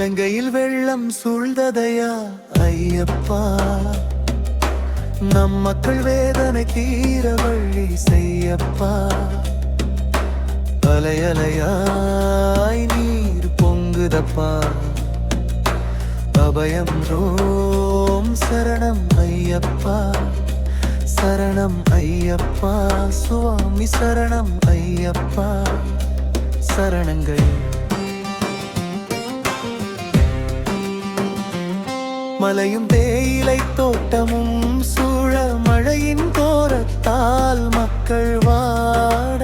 இலங்கையில் வெள்ளம் சூழ்ந்ததையா? ஐயப்பா. நம் மக்கள் வேதனை தீர வழி செய்யப்பா. அலையலையாய் நீர் பொங்குதப்பா. அபயம் ரோம் சரணம் ஐயப்பா. சரணம் ஐயப்பா. சுவாமி சரணம் ஐயப்பா. சரணங்கள். மலையும் தேயிலை தோட்டமும் சூழ மழையின் கோரத்தால் மக்கள் வாட.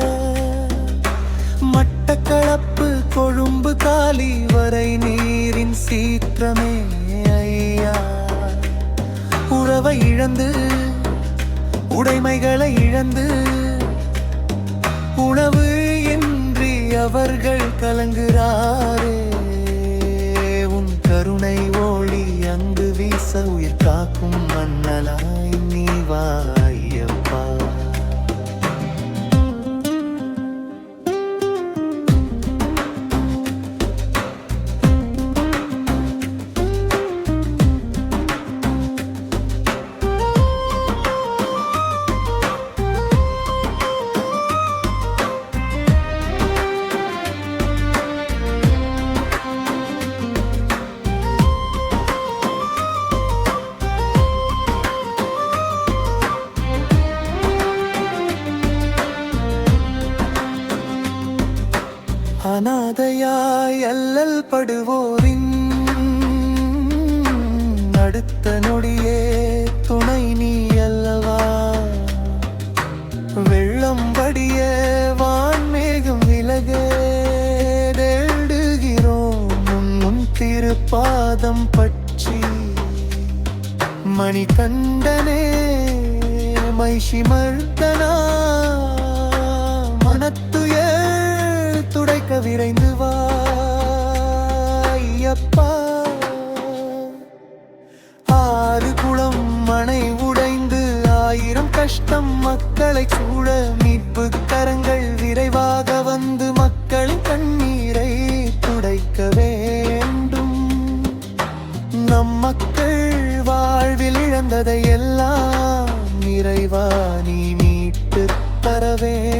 மட்டக்களப்பு கொழும்பு காலி வரை நீரின் சீற்றமே ஐயா. உறவை இழந்து உடைமைகளை இழந்து உணவு இன்றி அவர்கள் கலங்குகிறார் மன்னலாய் நீ வா. அனாதையாய் அல்லல் படுவோரின் அடுத்த நொடியே துணை நீ அல்லவா? வெள்ளம் படிய வான்மேகம் விலக தேடுகிறோம். உன் திருப்பாதம் பற்றி மணிகண்டனே மைஷி நிறைந்து வாயப்பா ஆறு குளம் மனை உடைந்து ஆயிரம் கஷ்டம் மக்களை சூழ மீட்பு கரங்கள் விரைவாக வந்து மக்களின் கண்ணீரை துடைக்க வேண்டும். நம் மக்கள் வாழ்வில் இழந்ததை எல்லாம் நிறைவா நீ மீட்டு தர வேண்டும்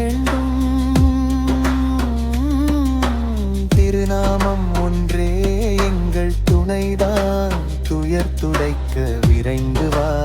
ஒன்றே எங்கள் துணைதான். துயர் துடைக்க விரைந்து வா.